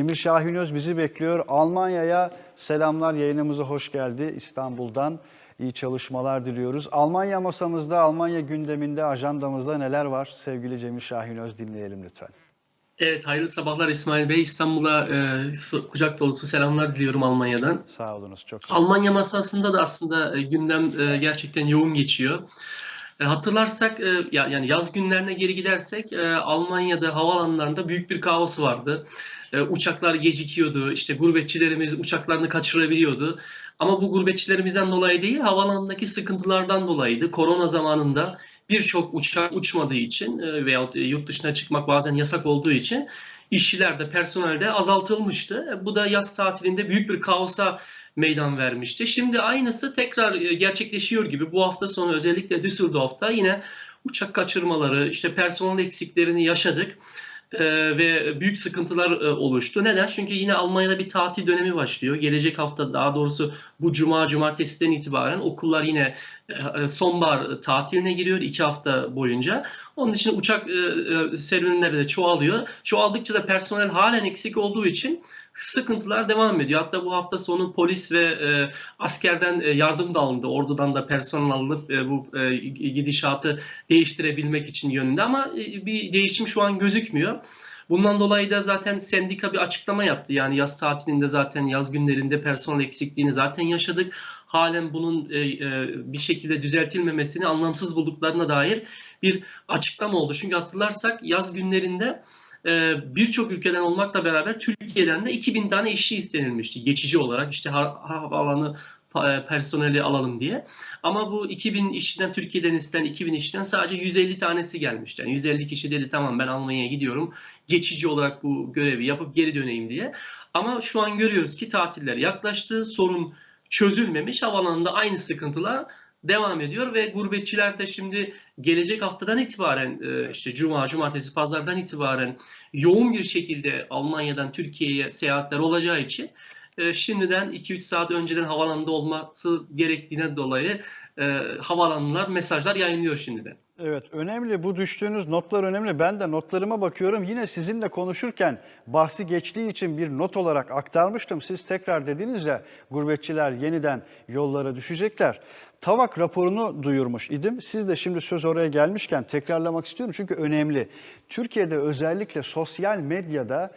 Emir Şahinöz bizi bekliyor. Almanya'ya selamlar yayınımıza hoş geldi İstanbul'dan. İyi çalışmalar diliyoruz. Almanya masamızda, Almanya gündeminde, ajandamızda neler var? Sevgili Cemil Şahinöz dinleyelim lütfen. Evet, hayırlı sabahlar İsmail Bey. İstanbul'a e, kucak dolusu selamlar diliyorum Almanya'dan. Sağ olunuz çok. Almanya masasında da aslında e, gündem e, gerçekten yoğun geçiyor. E, hatırlarsak, e, ya, yani yaz günlerine geri gidersek e, Almanya'da havaalanlarında büyük bir kaos vardı. E, uçaklar gecikiyordu, işte gurbetçilerimiz uçaklarını kaçırabiliyordu. Ama bu gurbetçilerimizden dolayı değil, havaalanındaki sıkıntılardan dolayıydı. Korona zamanında birçok uçak uçmadığı için e, veyahut e, yurt dışına çıkmak bazen yasak olduğu için işçiler de personel de azaltılmıştı. E, Bu da yaz tatilinde büyük bir kaosa meydan vermişti. Şimdi aynısı tekrar gerçekleşiyor gibi. Bu hafta sonu özellikle Düsseldorf'ta yine uçak kaçırmaları, işte personel eksiklerini yaşadık. E, ve büyük sıkıntılar e, oluştu. Neden? Çünkü yine Almanya'da bir tatil dönemi başlıyor. Gelecek hafta daha doğrusu bu cuma cumartesiden itibaren okullar yine e, sonbahar tatiline giriyor iki hafta boyunca. Onun için uçak e, e, serüvenleri de çoğalıyor. Çoğaldıkça da personel halen eksik olduğu için sıkıntılar devam ediyor. Hatta bu hafta sonu polis ve e, askerden e, yardım da alındı. Ordudan da personel alınıp e, bu e, gidişatı değiştirebilmek için yönünde ama e, bir değişim şu an gözükmüyor. Bundan dolayı da zaten sendika bir açıklama yaptı. Yani yaz tatilinde zaten yaz günlerinde personel eksikliğini zaten yaşadık. Halen bunun e, e, bir şekilde düzeltilmemesini anlamsız bulduklarına dair bir açıklama oldu. Çünkü hatırlarsak yaz günlerinde e, birçok ülkeden olmakla beraber Türkiye'den de 2000 tane işçi istenilmişti. Geçici olarak işte ha- havaalanı personeli alalım diye. Ama bu 2000 işçiden Türkiye'den istenen 2000 işçiden sadece 150 tanesi gelmişti. Yani 150 kişi dedi tamam ben Almanya'ya gidiyorum. Geçici olarak bu görevi yapıp geri döneyim diye. Ama şu an görüyoruz ki tatiller yaklaştı. Sorun çözülmemiş. Havaalanında aynı sıkıntılar devam ediyor ve gurbetçiler de şimdi gelecek haftadan itibaren e, işte cuma, cumartesi, pazardan itibaren yoğun bir şekilde Almanya'dan Türkiye'ye seyahatler olacağı için e, şimdiden 2-3 saat önceden havaalanında olması gerektiğine dolayı e, havaalanlar mesajlar yayınlıyor şimdiden. Evet önemli bu düştüğünüz notlar önemli. Ben de notlarıma bakıyorum. Yine sizinle konuşurken bahsi geçtiği için bir not olarak aktarmıştım. Siz tekrar dediniz ya gurbetçiler yeniden yollara düşecekler. Tavak raporunu duyurmuş idim. Siz de şimdi söz oraya gelmişken tekrarlamak istiyorum çünkü önemli. Türkiye'de özellikle sosyal medyada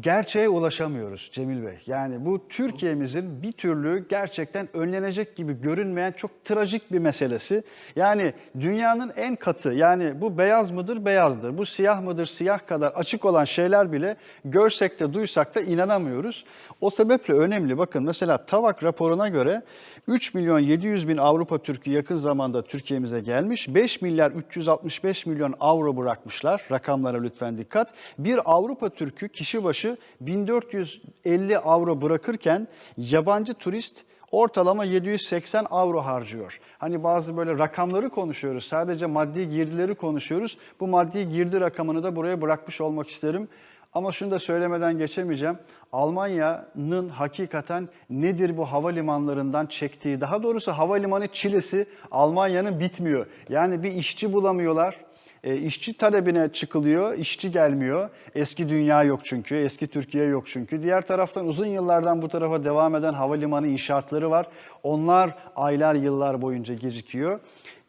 gerçeğe ulaşamıyoruz Cemil Bey. Yani bu Türkiye'mizin bir türlü gerçekten önlenecek gibi görünmeyen çok trajik bir meselesi. Yani dünyanın en katı yani bu beyaz mıdır beyazdır, bu siyah mıdır siyah kadar açık olan şeyler bile görsek de duysak da inanamıyoruz. O sebeple önemli. Bakın mesela TAVAK raporuna göre 3 milyon 700 bin Avrupa Türk'ü yakın zamanda Türkiye'mize gelmiş. 5 milyar 365 milyon avro bırakmışlar. Rakamlara lütfen dikkat. Bir Avrupa Türk'ü kişi başı 1450 avro bırakırken yabancı turist ortalama 780 avro harcıyor. Hani bazı böyle rakamları konuşuyoruz. Sadece maddi girdileri konuşuyoruz. Bu maddi girdi rakamını da buraya bırakmış olmak isterim. Ama şunu da söylemeden geçemeyeceğim. Almanya'nın hakikaten nedir bu havalimanlarından çektiği, daha doğrusu havalimanı çilesi Almanya'nın bitmiyor. Yani bir işçi bulamıyorlar. E, işçi talebine çıkılıyor, işçi gelmiyor. Eski dünya yok çünkü, eski Türkiye yok çünkü. Diğer taraftan uzun yıllardan bu tarafa devam eden havalimanı inşaatları var. Onlar aylar, yıllar boyunca gecikiyor.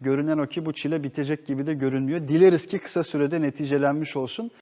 Görünen o ki bu çile bitecek gibi de görünmüyor. Dileriz ki kısa sürede neticelenmiş olsun.